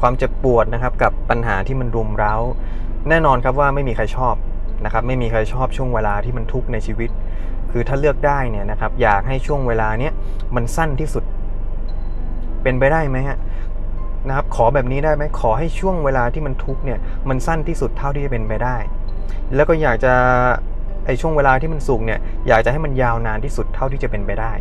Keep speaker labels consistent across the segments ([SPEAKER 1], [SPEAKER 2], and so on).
[SPEAKER 1] ความเจ็บปวดนะครับกับปัญหาที่มันรุมเร้า แน่นอนครับว่าไม่มีใครชอบนะครับไม่มีใครชอบช่วงเวลาที่มันทุกข์ในชีวิต คือถ้าเลือกได้เนี่ยนะครับอยากให้ช่วงเวลาเนี้ยมันสั้นที่สุด เป็นไปได้ไหมฮะนะครับขอแบบนี้ได้ไหมขอให้ช่วงเวลาที่มันทุกข์เนี่ยมันสั้นที่สุดเท่าที่จะเป็นไปได้ แล้วก็อยากจะไอช่วงเวลาที่มันสุขเนี่ยอยากจะให้มันยาวนานที่สุดเท่าที่จะเป็นไปได้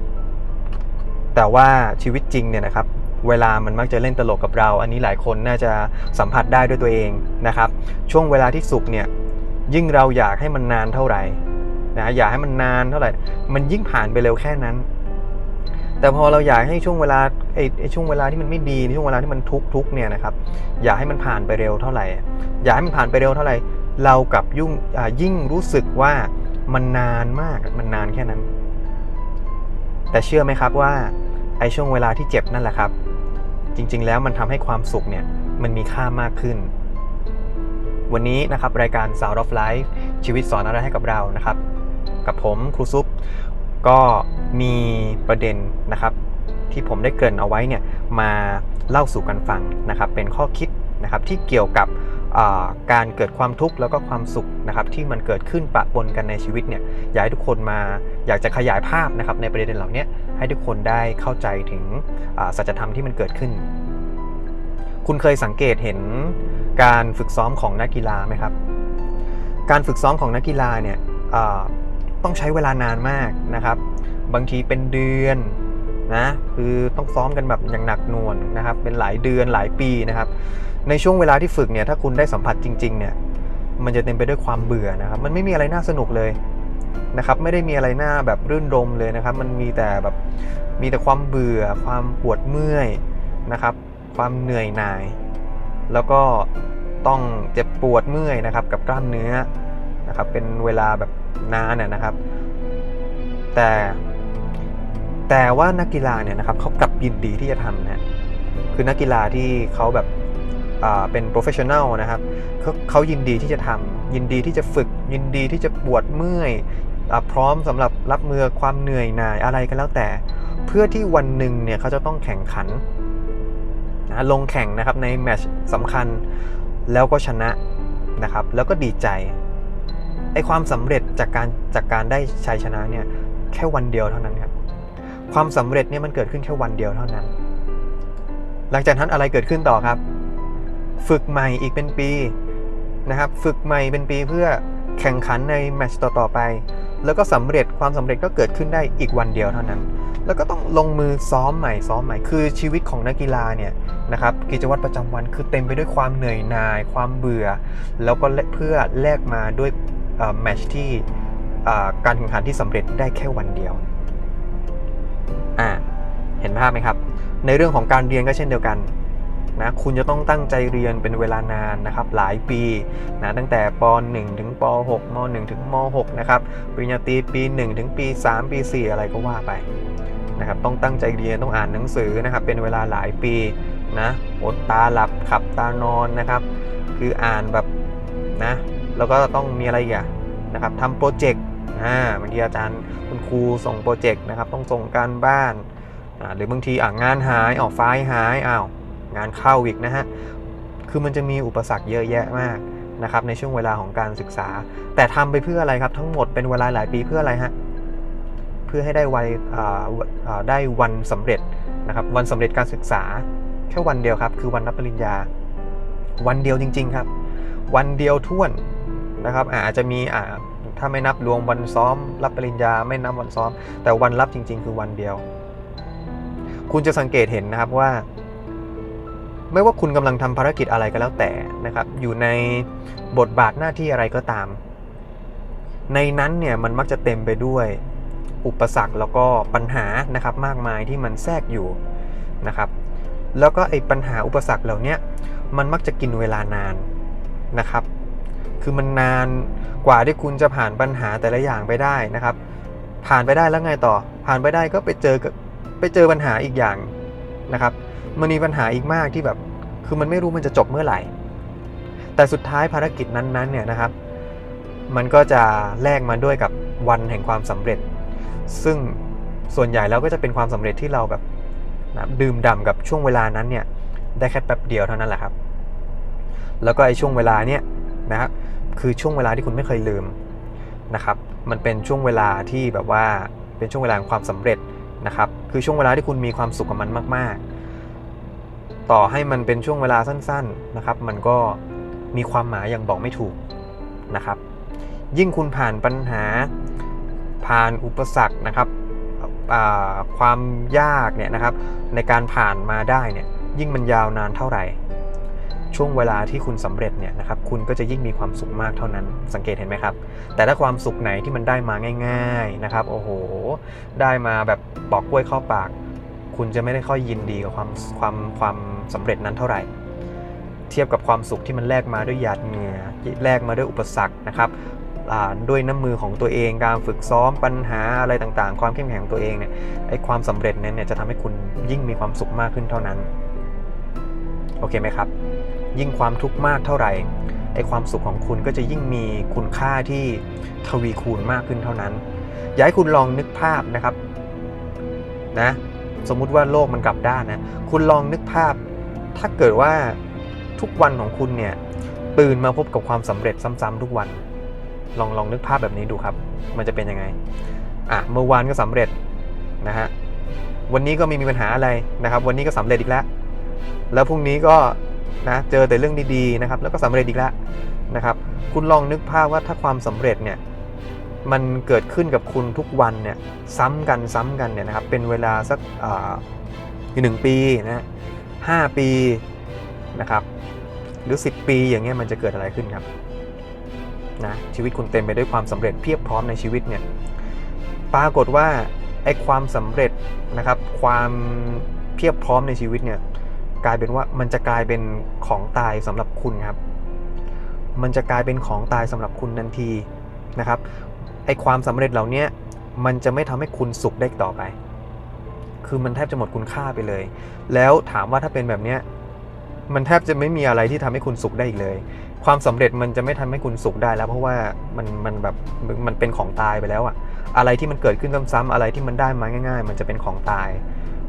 [SPEAKER 1] แต่ว่าชีวิตจริงเนี่ยนะครับ เวลามันมักจะเล่นตลกกับเรา อันนี้หลายคนน่าจะสัมผัสได้ด้วยตัวเองนะครับ ช่วงเวลาที่สุขเนี่ยยิ่งเราอยากให้มันนานเท่าไหร่นะอยากให้มันนานเท่าไหร่ มันยิ่งผ่านไปเร็วแค่นั้น แต่พอเราอยากให้ช่วงเวลาไอ้ช่วงเวลาที่มันไม่ดีช่วงเวลาที่มันทุกข์ทุกเนี่ยนะครับอยากให้มันผ่านไปเร็วเท่าไหร่ อยากให้มันผ่านไปเร็วเท่าไหร่ เรากับยุ่งยิ่งรู้สึกว่ามันนานมากมันนานแค่นั้น แต่เชื่อไหมครับว่าไอ้ช่วงเวลาที่เจ็บนั่นแหละครับ จริง ๆ แล้วมันทำให้ความสุขเนี่ยมันมีค่ามากขึ้น วันนี้นะครับรายการ Sound of Life ชีวิตสอนอะไรให้กับเรานะครับ กับผมครูซุปก็มีประเด็นนะครับ ที่ผมได้เกริ่นเอาไว้เนี่ยมาเล่าสู่กันฟังนะครับ เป็นข้อคิดนะครับที่เกี่ยวกับ การเกิดความทุกข์แล้วก็ความสุขนะครับที่มันเกิดขึ้นปะปนกันในชีวิตเนี่ยอยากให้ทุกคนมาอยากจะขยายภาพนะครับในประเด็นเหล่านี้ให้ทุกคนได้เข้าใจถึงสัจธรรมที่มันเกิดขึ้น คุณเคยสังเกตเห็นการฝึกซ้อมของนักกีฬาไหมครับ การฝึกซ้อมของนักกีฬาเนี่ยต้องใช้เวลานานมากนะครับ บางทีเป็นเดือนนะคือต้องซ้อมกันแบบอย่างหนักหน่วงนะครับ เป็นหลายเดือนหลายปีนะครับ ในช่วงเวลาที่ฝึกเนี่ยถ้าคุณได้สัมผัสจริงๆเนี่ยมันจะเต็มไปด้วยความเบื่อนะครับ มันไม่มีอะไรน่าสนุกเลยนะครับ ไม่ได้มีอะไรน่าแบบรื่นรมเลยนะครับ มันมีแต่แบบมีแต่ความเบื่อ ความปวดเมื่อยนะครับ ความเหนื่อยหน่าย แล้วก็ต้องเจ็บปวดเมื่อยนะครับ กับกล้ามเนื้อนะครับ เป็นเวลาแบบนานนะนะครับ แต่แต่ว่านักกีฬาเนี่ยนะครับเขากลับยินดีที่จะทำนะคือนักกีฬาที่เขาแบบ เป็นโปรเฟชชั่นแนลนะครับเขายินดีที่จะทำยินดีที่จะฝึก ยินดีที่จะปวดเมื่อยอพร้อมสำหรับรับมือความเหนื่อยหน่ายอะไรก็แล้วแต่ เพื่อที่วันหนึ่งเนี่ยเขาจะต้องแข่งขันนะลงแข่งนะครับในแมตช์สำคัญแล้วก็ชนะนะครับ แล้วก็ดีใจไอความสำเร็จจากการจากการได้ชัยชนะเนี่ยแค่วันเดียวเท่านั้นครับความสำเร็จเนี่ยมันเกิดขึ้นแค่วันเดียวเท่านั้น หลังจากนั้นอะไรเกิดขึ้นต่อครับ ฝึกใหม่อีกเป็นปีนะครับ ฝึกใหม่เป็นปีเพื่อแข่งขันในแมตช์ต่อๆไป แล้วก็สำเร็จความสำเร็จก็เกิดขึ้นได้อีกวันเดียวเท่านั้น แล้วก็ต้องลงมือซ้อมใหม่ซ้อมใหม่ คือชีวิตของนักกีฬาเนี่ยนะครับกิจวัตรประจำวันคือเต็มไปด้วยความเหนื่อยหน่าย ความเบื่อ แล้วก็เพื่อแลกมาด้วยแมตช์ที่การแข่งขันที่สำเร็จได้แค่วันเดียวอ่าเห็นภาพไหมครับ ในเรื่องของการเรียนก็เช่นเดียวกัน นะคุณจะต้องตั้งใจเรียนเป็นเวลานานนะครับหลายปีนะตั้งแต่ป .1 ถึงป .6 ม .1 ถึงม .6 นะครับปริญญาตรีปี 1 ถึงปี 3 ปี 4 อะไรก็ว่าไปนะครับต้องตั้งใจเรียนต้องอ่านหนังสือนะครับเป็นเวลาหลายปีนะอดตาหลับขับตานอนนะครับ คืออ่านแบบนะแล้วก็ต้องมีอะไรอีกอะนะครับทำโปรเจกต์อ่าบางทีอาจารย์คุณครูส่งโปรเจกต์นะครับต้องส่งการบ้านหรือบางทีอ่างานหายออกไฟล์หายอ้าว งานเข้าอีกนะฮะ คือมันจะมีอุปสรรคเยอะแยะมากนะครับในช่วงเวลาของการศึกษา แต่ทำไปเพื่ออะไรครับ ทั้งหมดเป็นเวลาหลายปีเพื่ออะไรฮะ เพื่อให้ได้วัยได้วันสำเร็จนะครับ วันสำเร็จการศึกษาแค่วันเดียวครับ คือวันรับปริญญา วันเดียวจริง ๆครับ วันเดียวท่วนนะครับอาอาจจะมีอ่าถ้าไม่นับรวมวันซ้อม รับปริญญาไม่นับวันซ้อม แต่วันรับจริง ๆ คือวันเดียว คุณจะสังเกตเห็นนะครับว่า ไม่ว่าคุณกำลังทำภารกิจอะไรก็แล้วแต่นะครับ อยู่ในบทบาทหน้าที่อะไรก็ตาม ในนั้นเนี่ยมันมักจะเต็มไปด้วยอุปสรรคแล้วก็ปัญหานะครับมากมายที่มันแทรกอยู่นะครับ แล้วก็ไอ้ปัญหาอุปสรรคเหล่านี้มันมักจะกินเวลานานนะครับ คือมันนานกว่าที่คุณจะผ่านปัญหาแต่ละอย่างไปได้นะครับ ผ่านไปได้แล้วไงต่อ ผ่านไปได้ก็ไปเจอไปเจอปัญหาอีกอย่างนะครับ มันมีปัญหาอีกมากที่แบบ คือมันไม่รู้มันจะจบเมื่อไหร่ แต่สุดท้ายภารกิจนั้นๆเนี่ยนะครับ มันก็จะแลกมาด้วยกับวันแห่งความสำเร็จ ซึ่งส่วนใหญ่แล้วก็จะเป็นความสำเร็จที่เราแบบนะดื่มด่ำกับช่วงเวลานั้นเนี่ย ได้แค่แป๊บเดียวเท่านั้นแหละครับ แล้วก็ไอ้ช่วงเวลาเนี้ยนะครับคือช่วงเวลาที่คุณไม่เคยลืมนะครับ มันเป็นช่วงเวลาที่แบบว่าเป็นช่วงเวลาของความสำเร็จนะครับ คือช่วงเวลาที่คุณมีความสุขกับมันมาก ๆ ต่อให้มันเป็นช่วงเวลาสั้นๆนะครับ มันก็มีความหมายอย่างบอกไม่ถูกนะครับ ยิ่งคุณผ่านปัญหาผ่านอุปสรรคนะครับความยากเนี่ยนะครับ ในการผ่านมาได้เนี่ยยิ่งมันยาวนานเท่าไหร่ ช่วงเวลาที่คุณสำเร็จเนี่ยนะครับ คุณก็จะยิ่งมีความสุขมากเท่านั้น สังเกตเห็นไหมครับ แต่ถ้าความสุขไหนที่มันได้มาง่าย ๆนะครับ โอ้โห ได้มาแบบปอกกล้วยเข้าปาก คุณจะไม่ได้ค่อยยินดีกับความความความสำเร็จนั้นเท่าไหร่ เทียบกับความสุขที่มันแลกมาด้วยหยาดเหงื่อแลกมาด้วยอุปสรรคนะครับด้วยน้ำมือของตัวเองการฝึกซ้อมปัญหาอะไรต่างๆ ความเข้มแข็งของตัวเองเนี่ยไอ้ความสำเร็จนั้นเนี่ยจะทำให้คุณยิ่งมีความสุขมากขึ้นเท่านั้น โอเคไหมครับ ยิ่งความทุกข์มากเท่าไหร่ไอ้ความสุขของคุณก็จะยิ่งมีคุณค่าที่ทวีคูณมากขึ้นเท่านั้น อยากให้คุณลองนึกภาพนะครับนะ สมมุติว่าโลกมันกลับด้านนะคุณลองนึกภาพ ถ้าเกิดว่าทุกวันของคุณเนี่ยตื่นมาพบกับความสำเร็จซ้ำๆทุกวัน ลองลองนึกภาพแบบนี้ดูครับ มันจะเป็นยังไงอะเมื่อวานก็สำเร็จนะฮะวันนี้ก็ไม่มีปัญหาอะไรนะครับ วันนี้ก็สำเร็จอีกแล้ว แล้วพรุ่งนี้ก็นะเจอแต่เรื่องดีๆนะครับ แล้วก็สำเร็จอีกแล้วนะครับ คุณลองนึกภาพว่าถ้าความสำเร็จเนี่ย มันเกิดขึ้นกับคุณทุกวันเนี่ยซ้ำกันซ้ำกันเนี่ยนะครับเป็นเวลาสักอ่าหนึ่งปีนะห้าปีนะครับหรือ 10 ปีอย่างเงี้ยมันจะเกิดอะไรขึ้นครับนะชีวิตคุณเต็มไปด้วยความสำเร็จเพียบพร้อมในชีวิตเนี่ยปรากฏว่าไอ้ความสำเร็จนะครับความเพียบพร้อมในชีวิตเนี่ยกลายเป็นว่ามันจะกลายเป็นของตายสำหรับคุณครับ มันจะกลายเป็นของตายสำหรับคุณทันทีนะครับ ไอความสำเร็จเหล่านี้มันจะไม่ทำให้คุณสุขได้ต่อไป คือมันแทบจะหมดคุณค่าไปเลย แล้วถามว่าถ้าเป็นแบบเนี้ยมันแทบจะไม่มีอะไรที่ทำให้คุณสุขได้อีกเลย ความสำเร็จมันจะไม่ทำให้คุณสุขได้แล้ว เพราะว่ามันมันแบบมันเป็นของตายไปแล้วอะอะไรที่มันเกิดขึ้นซ้ำๆอะไรที่มันได้มาง่าย ๆ มันจะเป็นของตาย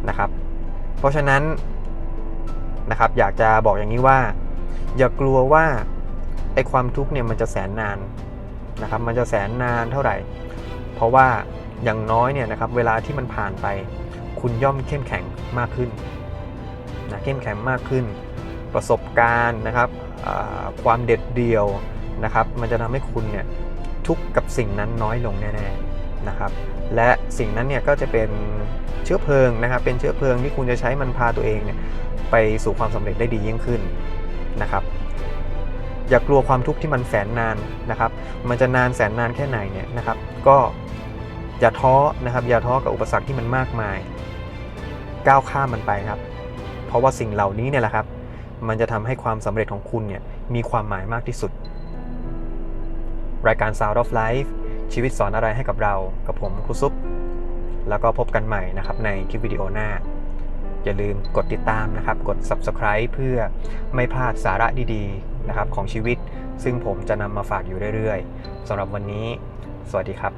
[SPEAKER 1] นะครับ เพราะฉะนั้นนะครับอยากจะบอกอย่างนี้ว่า อย่ากลัวว่าไอ้ความทุกข์เนี่ยมันจะแสนนาน นะครับมันจะแสนนานเท่าไหร่ เพราะว่าอย่างน้อยเนี่ยนะครับเวลาที่มันผ่านไป คุณย่อมเข้มแข็งมากขึ้นนะเข้มแข็งมากขึ้น ประสบการณ์นะครับความเด็ดเดี่ยวนะครับ มันจะทำให้คุณเนี่ยทุกข์กับสิ่งนั้นน้อยลงแน่ๆนะครับ และสิ่งนั้นเนี่ยก็จะเป็นเชื้อเพลิงนะครับ เป็นเชื้อเพลิงที่คุณจะใช้มันพาตัวเองเนี่ยไปสู่ความสำเร็จได้ดียิ่งขึ้นนะครับ อย่ากลัวความทุกข์ที่มันแสนนานนะครับ มันจะนานแสนนานแค่ไหนเนี่ยนะครับ ก็อย่าท้อนะครับ อย่าท้อกับอุปสรรคที่มันมากมาย ก้าวข้ามมันไปครับ เพราะว่าสิ่งเหล่านี้เนี่ยแหละครับ มันจะทำให้ความสำเร็จของคุณเนี่ยมีความหมายมากที่สุด รายการ Sound of Life ชีวิตสอนอะไรให้กับเรา กับผมครูซุป แล้วก็พบกันใหม่นะครับในคลิปวิดีโอหน้า อย่าลืมกดติดตามนะครับ กด Subscribe เพื่อไม่พลาดสาระดีๆนะครับของชีวิต ซึ่งผมจะนำมาฝากอยู่เรื่อยๆสำหรับวันนี้ สวัสดีครับ